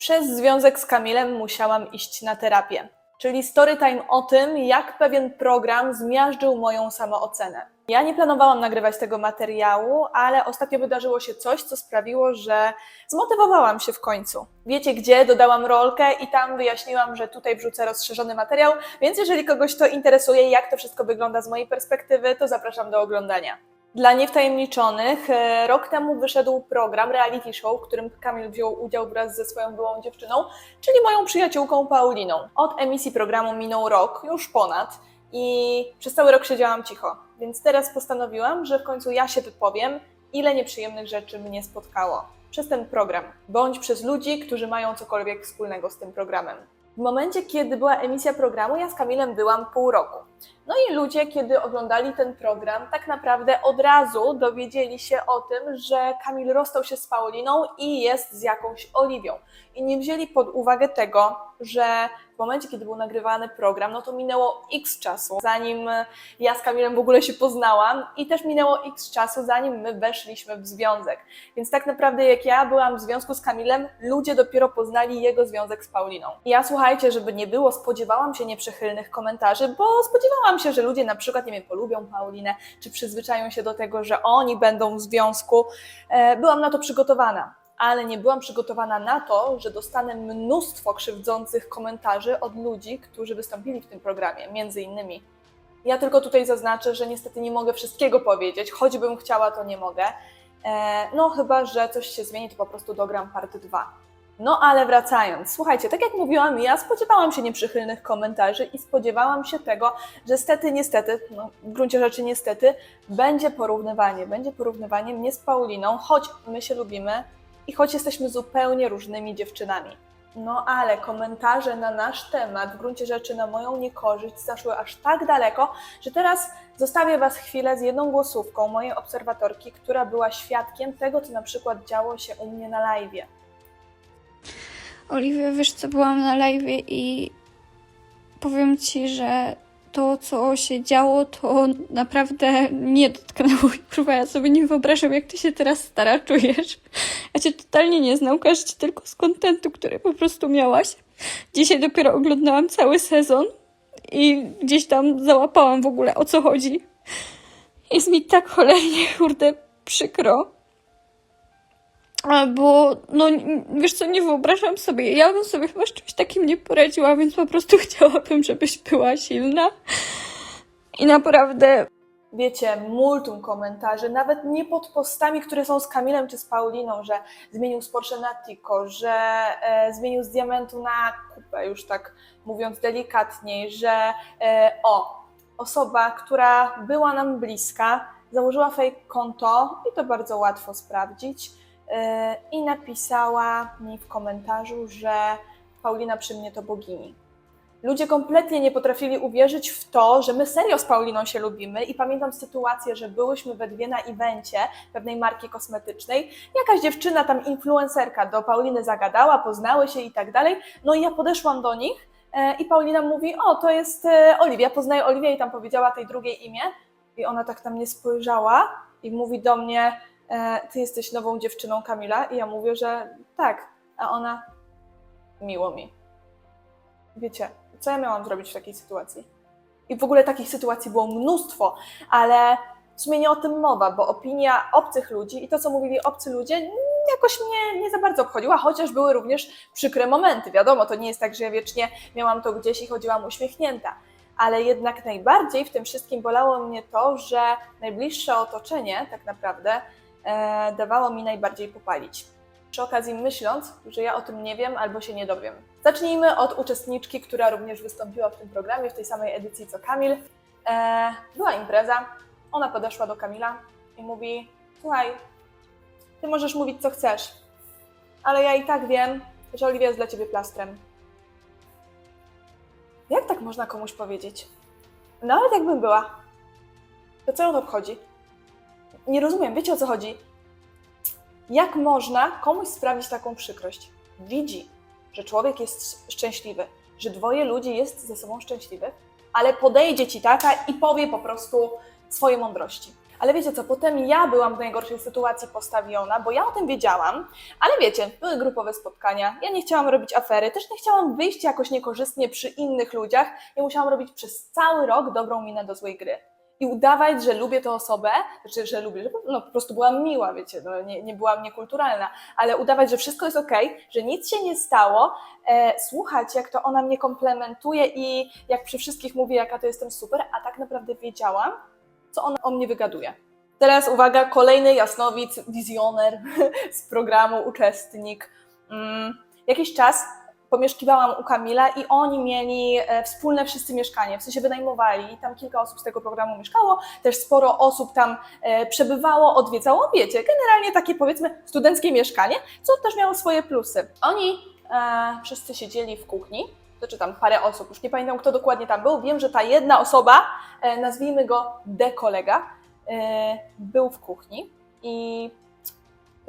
Przez związek z Kamilem musiałam iść na terapię, czyli story time o tym, jak pewien program zmiażdżył moją samoocenę. Ja nie planowałam nagrywać tego materiału, ale ostatnio wydarzyło się coś, co sprawiło, że zmotywowałam się w końcu. Wiecie gdzie? Dodałam rolkę i tam wyjaśniłam, że tutaj wrzucę rozszerzony materiał, więc jeżeli kogoś to interesuje, jak to wszystko wygląda z mojej perspektywy, to zapraszam do oglądania. Dla niewtajemniczonych, e, rok temu wyszedł program reality show, w którym Kamil wziął udział wraz ze swoją byłą dziewczyną, czyli moją przyjaciółką Pauliną. Od emisji programu minął rok, już ponad, i przez cały rok siedziałam cicho. Więc teraz postanowiłam, że w końcu ja się wypowiem, ile nieprzyjemnych rzeczy mnie spotkało przez ten program, bądź przez ludzi, którzy mają cokolwiek wspólnego z tym programem. W momencie, kiedy była emisja programu, ja z Kamilem byłam pół roku. No i ludzie, kiedy oglądali ten program, tak naprawdę od razu dowiedzieli się o tym, że Kamil rozstał się z Pauliną i jest z jakąś Oliwią. I nie wzięli pod uwagę tego, że w momencie, kiedy był nagrywany program, no to minęło x czasu, zanim ja z Kamilem w ogóle się poznałam i też minęło x czasu, zanim my weszliśmy w związek. Więc tak naprawdę jak ja byłam w związku z Kamilem, ludzie dopiero poznali jego związek z Pauliną. I ja słuchajcie, żeby nie było, spodziewałam się nieprzychylnych komentarzy, bo spodziewałam się, że ludzie na przykład, nie wiem, polubią Paulinę, czy przyzwyczają się do tego, że oni będą w związku. E, Byłam na to przygotowana. Ale nie byłam przygotowana na to, że dostanę mnóstwo krzywdzących komentarzy od ludzi, którzy wystąpili w tym programie, między innymi. Ja tylko tutaj zaznaczę, że niestety nie mogę wszystkiego powiedzieć, choćbym chciała, to nie mogę. E, No, chyba, że coś się zmieni, to po prostu dogram part 2. No, ale wracając, słuchajcie, tak jak mówiłam, ja spodziewałam się nieprzychylnych komentarzy i spodziewałam się tego, że stety, niestety, no, w gruncie rzeczy niestety, będzie porównywanie. Będzie porównywanie mnie z Pauliną, choć my się lubimy i choć jesteśmy zupełnie różnymi dziewczynami. No ale komentarze na nasz temat, w gruncie rzeczy na moją niekorzyść, zaszły aż tak daleko, że teraz zostawię Was chwilę z jedną głosówką mojej obserwatorki, która była świadkiem tego, co na przykład działo się u mnie na live'ie. Oliwia, wiesz co, byłam na live i powiem ci, że to, co się działo, to naprawdę nie dotknęło. Kurwa, ja sobie nie wyobrażam, jak ty się teraz stara czujesz. Ja cię totalnie nie znam, każę ci tylko z kontentu, który po prostu miałaś. Dzisiaj dopiero oglądałam cały sezon i gdzieś tam załapałam w ogóle, o co chodzi. Jest mi tak cholernie, kurde, przykro. Bo, no, wiesz co, nie wyobrażam sobie. Ja bym sobie chyba z czymś takim nie poradziła, więc po prostu chciałabym, żebyś była silna. I naprawdę, wiecie, multum komentarzy, nawet nie pod postami, które są z Kamilem czy z Pauliną, że zmienił z Porsche na Tico, że e, zmienił z diamentu na kupę, już tak mówiąc delikatniej, że e, o, osoba, która była nam bliska, założyła fake konto i to bardzo łatwo sprawdzić i napisała mi w komentarzu, że Paulina przy mnie to bogini. Ludzie kompletnie nie potrafili uwierzyć w to, że my serio z Pauliną się lubimy i pamiętam sytuację, że byłyśmy we dwie na evencie pewnej marki kosmetycznej. Jakaś dziewczyna, tam influencerka do Pauliny zagadała, poznały się i tak dalej. No i ja podeszłam do nich e, i Paulina mówi, o to jest e, Oliwia, poznaję Oliwię i tam powiedziała tej drugiej imię. I ona tak na mnie spojrzała i mówi do mnie, e, ty jesteś nową dziewczyną Kamila? I ja mówię, że tak. A ona, miło mi. Wiecie, co ja miałam zrobić w takiej sytuacji? I w ogóle takich sytuacji było mnóstwo, ale w sumie nie o tym mowa, bo opinia obcych ludzi i to, co mówili obcy ludzie, jakoś mnie nie za bardzo obchodziła, chociaż były również przykre momenty. Wiadomo, to nie jest tak, że ja wiecznie miałam to gdzieś i chodziłam uśmiechnięta. Ale jednak najbardziej w tym wszystkim bolało mnie to, że najbliższe otoczenie tak naprawdę e, dawało mi najbardziej popalić przy okazji myśląc, że ja o tym nie wiem albo się nie dowiem. Zacznijmy od uczestniczki, która również wystąpiła w tym programie, w tej samej edycji co Kamil. E, była impreza, ona podeszła do Kamila i mówi: Słuchaj, ty możesz mówić co chcesz, ale ja i tak wiem, że Oliwia jest dla ciebie plastrem. Jak tak można komuś powiedzieć? No ale tak bym była. To co ją obchodzi? Nie rozumiem, wiecie o co chodzi? Jak można komuś sprawić taką przykrość? Widzi, że człowiek jest szczęśliwy, że dwoje ludzi jest ze sobą szczęśliwych, ale podejdzie ci taka i powie po prostu swoje mądrości. Ale wiecie co, potem ja byłam w najgorszej sytuacji postawiona, bo ja o tym wiedziałam, ale wiecie, były grupowe spotkania, ja nie chciałam robić afery, też nie chciałam wyjść jakoś niekorzystnie przy innych ludziach i musiałam robić przez cały rok dobrą minę do złej gry. I udawać, że lubię tę osobę, znaczy, że lubię, że no, po prostu byłam miła, wiecie, no, nie, nie byłam niekulturalna, ale udawać, że wszystko jest okej, że nic się nie stało, e, słuchać, jak to ona mnie komplementuje i jak przy wszystkich mówię, jaka to jestem super, a tak naprawdę wiedziałam, co ona o mnie wygaduje. Teraz uwaga, kolejny jasnowic, wizjoner z programu, uczestnik. Mm, jakiś czas pomieszkiwałam u Kamila i oni mieli e, wspólne wszyscy mieszkanie, w sensie wynajmowali. I tam kilka osób z tego programu mieszkało, też sporo osób tam e, przebywało, odwiedzało, wiecie, generalnie takie powiedzmy studenckie mieszkanie, co też miało swoje plusy. Oni e, wszyscy siedzieli w kuchni, czy tam parę osób, już nie pamiętam kto dokładnie tam był, wiem, że ta jedna osoba, e, nazwijmy go D-kolega, e, był w kuchni i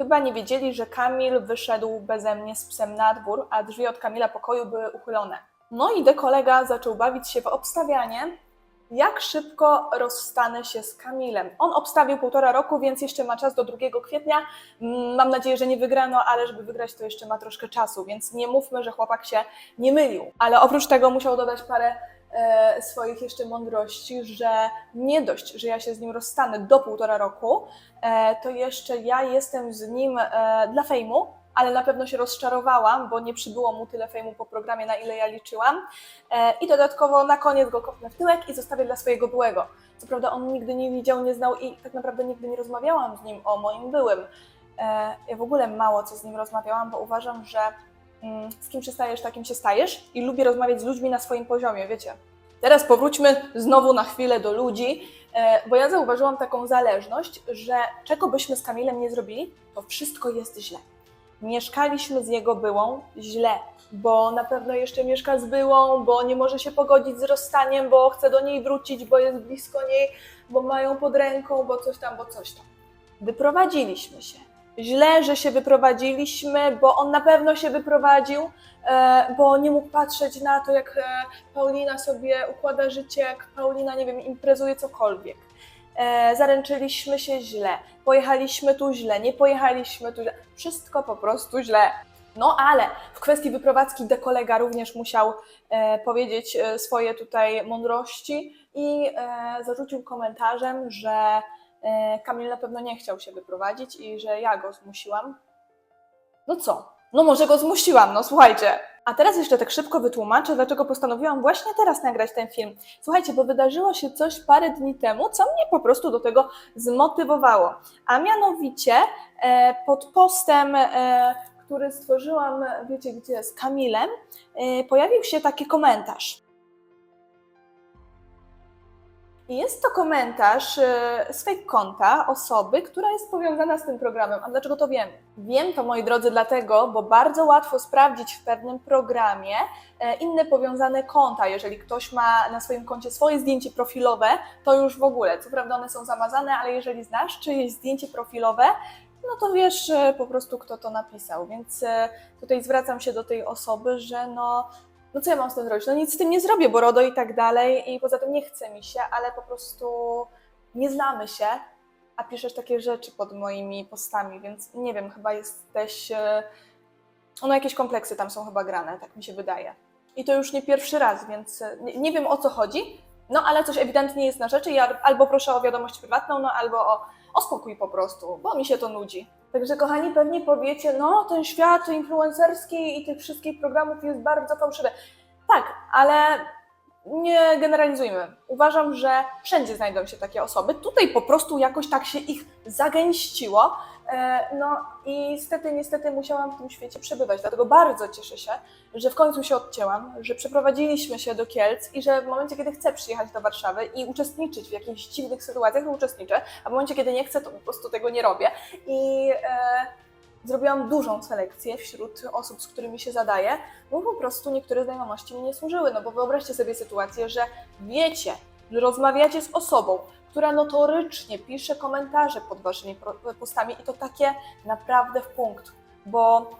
chyba nie wiedzieli, że Kamil wyszedł beze mnie z psem na dwór, a drzwi od Kamila pokoju były uchylone. No i D-kolega zaczął bawić się w obstawianie, jak szybko rozstanę się z Kamilem. On obstawił półtora roku, więc jeszcze ma czas do 2 kwietnia. Mm, Mam nadzieję, że nie wygrano, ale żeby wygrać, to jeszcze ma troszkę czasu, więc nie mówmy, że chłopak się nie mylił. Ale oprócz tego musiał dodać parę swoich jeszcze mądrości, że nie dość, że ja się z nim rozstanę do półtora roku, e, to jeszcze ja jestem z nim e, dla fejmu, ale na pewno się rozczarowałam, bo nie przybyło mu tyle fejmu po programie, na ile ja liczyłam. E, I dodatkowo na koniec go kopnę w tyłek i zostawię dla swojego byłego. Co prawda on nigdy nie widział, nie znał i tak naprawdę nigdy nie rozmawiałam z nim o moim byłym. E, Ja w ogóle mało co z nim rozmawiałam, bo uważam, że z kim się stajesz, takim się stajesz i lubię rozmawiać z ludźmi na swoim poziomie, wiecie. Teraz powróćmy znowu na chwilę do ludzi, e, bo ja zauważyłam taką zależność, że czego byśmy z Kamilem nie zrobili, to wszystko jest źle. Mieszkaliśmy z jego byłą źle, bo na pewno jeszcze mieszka z byłą, bo nie może się pogodzić z rozstaniem, bo chce do niej wrócić, bo jest blisko niej, bo mają pod ręką, bo coś tam, bo coś tam. Wyprowadziliśmy się. Źle, że się wyprowadziliśmy, bo on na pewno się wyprowadził, e, bo nie mógł patrzeć na to, jak e, Paulina sobie układa życie, jak Paulina, nie wiem, imprezuje cokolwiek. E, zaręczyliśmy się źle, pojechaliśmy tu źle, nie pojechaliśmy tu źle, wszystko po prostu źle. No ale w kwestii wyprowadzki de kolega również musiał powiedzieć swoje tutaj mądrości i zarzucił komentarzem, że Kamil na pewno nie chciał się wyprowadzić i że ja go zmusiłam. No co? No może go zmusiłam, no słuchajcie. A teraz jeszcze tak szybko wytłumaczę, dlaczego postanowiłam właśnie teraz nagrać ten film. Słuchajcie, bo wydarzyło się coś parę dni temu, co mnie po prostu do tego zmotywowało. A mianowicie e, pod postem, e, który stworzyłam, wiecie gdzie, z Kamilem, e, pojawił się taki komentarz. Jest to komentarz z fake konta osoby, która jest powiązana z tym programem. A dlaczego to wiem? Wiem to, moi drodzy, dlatego, bo bardzo łatwo sprawdzić w pewnym programie e, inne powiązane konta. Jeżeli ktoś ma na swoim koncie swoje zdjęcie profilowe, to już w ogóle. Co prawda one są zamazane, ale jeżeli znasz czyjeś zdjęcie profilowe, no to wiesz e, po prostu, kto to napisał. Więc e, tutaj zwracam się do tej osoby, że no, no co ja mam z tym zrobić? No nic z tym nie zrobię, bo RODO i tak dalej i poza tym nie chce mi się, ale po prostu nie znamy się, a piszesz takie rzeczy pod moimi postami, więc nie wiem, chyba jesteś... e, No jakieś kompleksy tam są chyba grane, tak mi się wydaje. I to już nie pierwszy raz, więc e, nie, nie wiem o co chodzi, no ale coś ewidentnie jest na rzeczy i ja albo proszę o wiadomość prywatną, no albo o, o spokój po prostu, bo mi się to nudzi. Także kochani, pewnie powiecie, no ten świat influencerski i tych wszystkich programów jest bardzo fałszywy. Tak, ale nie generalizujmy. Uważam, że wszędzie znajdą się takie osoby. Tutaj po prostu jakoś tak się ich zagęściło. E, No i niestety, niestety musiałam w tym świecie przebywać. Dlatego bardzo cieszę się, że w końcu się odcięłam, że przeprowadziliśmy się do Kielc i że w momencie, kiedy chcę przyjechać do Warszawy i uczestniczyć w jakichś dziwnych sytuacjach, to uczestniczę, a w momencie, kiedy nie chcę, to po prostu tego nie robię. I e, zrobiłam dużą selekcję wśród osób, z którymi się zadaję, bo po prostu niektóre znajomości mi nie służyły. No bo wyobraźcie sobie sytuację, że wiecie, że rozmawiacie z osobą, która notorycznie pisze komentarze pod waszymi postami i to takie naprawdę w punkt, bo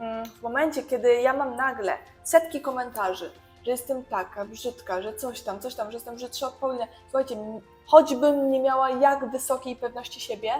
mm, w momencie, kiedy ja mam nagle setki komentarzy że jestem taka brzydka, że coś tam, coś tam, że jestem brzydsza od Pauliny. Słuchajcie, choćbym nie miała jak wysokiej pewności siebie,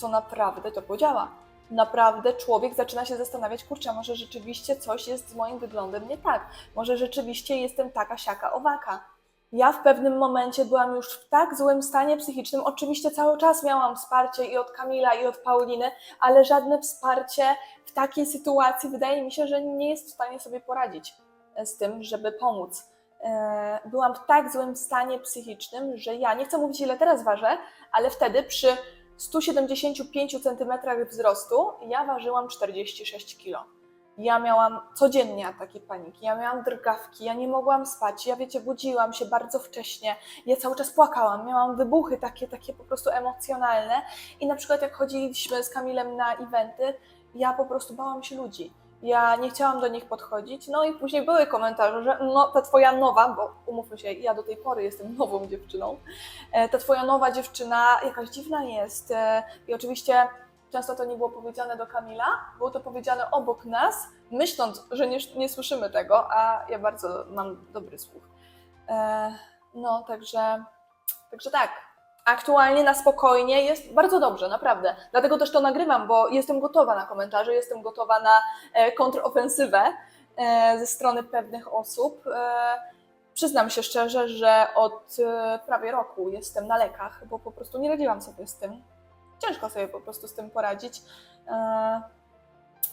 to naprawdę to podziała. Naprawdę człowiek zaczyna się zastanawiać, kurczę, może rzeczywiście coś jest z moim wyglądem nie tak. Może rzeczywiście jestem taka, siaka, owaka. Ja w pewnym momencie byłam już w tak złym stanie psychicznym. Oczywiście cały czas miałam wsparcie i od Kamila, i od Pauliny, ale żadne wsparcie w takiej sytuacji wydaje mi się, że nie jest w stanie sobie poradzić e, z tym, żeby pomóc. E, Byłam w tak złym stanie psychicznym, że ja nie chcę mówić, ile teraz ważę, ale wtedy przy 175 cm wzrostu ja ważyłam 46 kg. Ja miałam codziennie ataki paniki, ja miałam drgawki, ja nie mogłam spać, ja wiecie, budziłam się bardzo wcześnie, ja cały czas płakałam, miałam wybuchy takie, takie po prostu emocjonalne i na przykład jak chodziliśmy z Kamilem na eventy, ja po prostu bałam się ludzi. Ja nie chciałam do nich podchodzić, no i później były komentarze, że no ta twoja nowa, bo umówmy się, ja do tej pory jestem nową dziewczyną, e, ta twoja nowa dziewczyna jakaś dziwna jest e, i oczywiście często to nie było powiedziane do Kamila, było to powiedziane obok nas, myśląc, że nie, nie słyszymy tego, a ja bardzo mam dobry słuch. E, no, także, także tak. Aktualnie na spokojnie jest bardzo dobrze, naprawdę. Dlatego też to nagrywam, bo jestem gotowa na komentarze, jestem gotowa na e, kontrofensywę e, ze strony pewnych osób. E, przyznam się szczerze, że od prawie roku jestem na lekach, bo po prostu nie radziłam sobie z tym ciężko sobie po prostu z tym poradzić. E,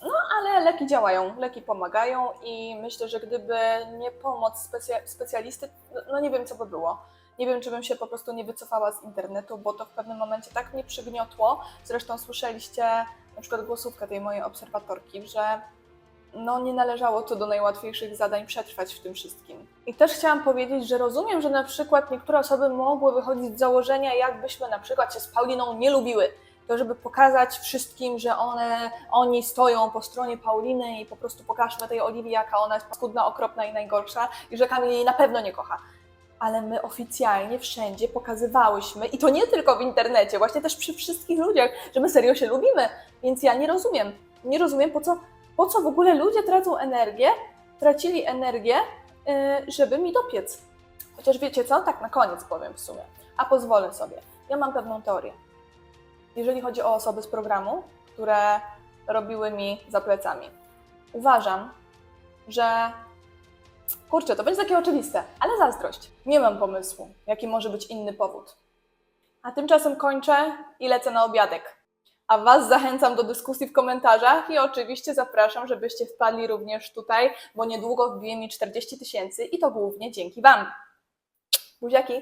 No, ale leki działają, leki pomagają i myślę, że gdyby nie pomoc specja- specjalisty, no- no nie wiem, co by było. Nie wiem, czy bym się po prostu nie wycofała z internetu, bo to w pewnym momencie tak mnie przygniotło. Zresztą słyszeliście na przykład głosówkę tej mojej obserwatorki, że no nie należało to do najłatwiejszych zadań przetrwać w tym wszystkim. I też chciałam powiedzieć, że rozumiem, że na przykład niektóre osoby mogły wychodzić z założenia, jakbyśmy na przykład się z Pauliną nie lubiły, to żeby pokazać wszystkim, że one, oni stoją po stronie Pauliny i po prostu pokażmy tej Oliwii, jaka ona jest paskudna, okropna i najgorsza i że Kamil jej na pewno nie kocha. Ale my oficjalnie wszędzie pokazywałyśmy, i to nie tylko w internecie, właśnie też przy wszystkich ludziach, że my serio się lubimy. Więc ja nie rozumiem, nie rozumiem, po co, po co w ogóle ludzie tracą energię, tracili energię, yy, żeby mi dopiec. Chociaż wiecie co? Tak na koniec powiem w sumie. A pozwolę sobie. Ja mam pewną teorię. Jeżeli chodzi o osoby z programu, które robiły mi za plecami. Uważam, że kurczę, to będzie takie oczywiste, ale zazdrość. Nie mam pomysłu, jaki może być inny powód. A tymczasem kończę i lecę na obiadek. A Was zachęcam do dyskusji w komentarzach i oczywiście zapraszam, żebyście wpadli również tutaj, bo niedługo wbije mi 40 tysięcy i to głównie dzięki Wam. Buziaki!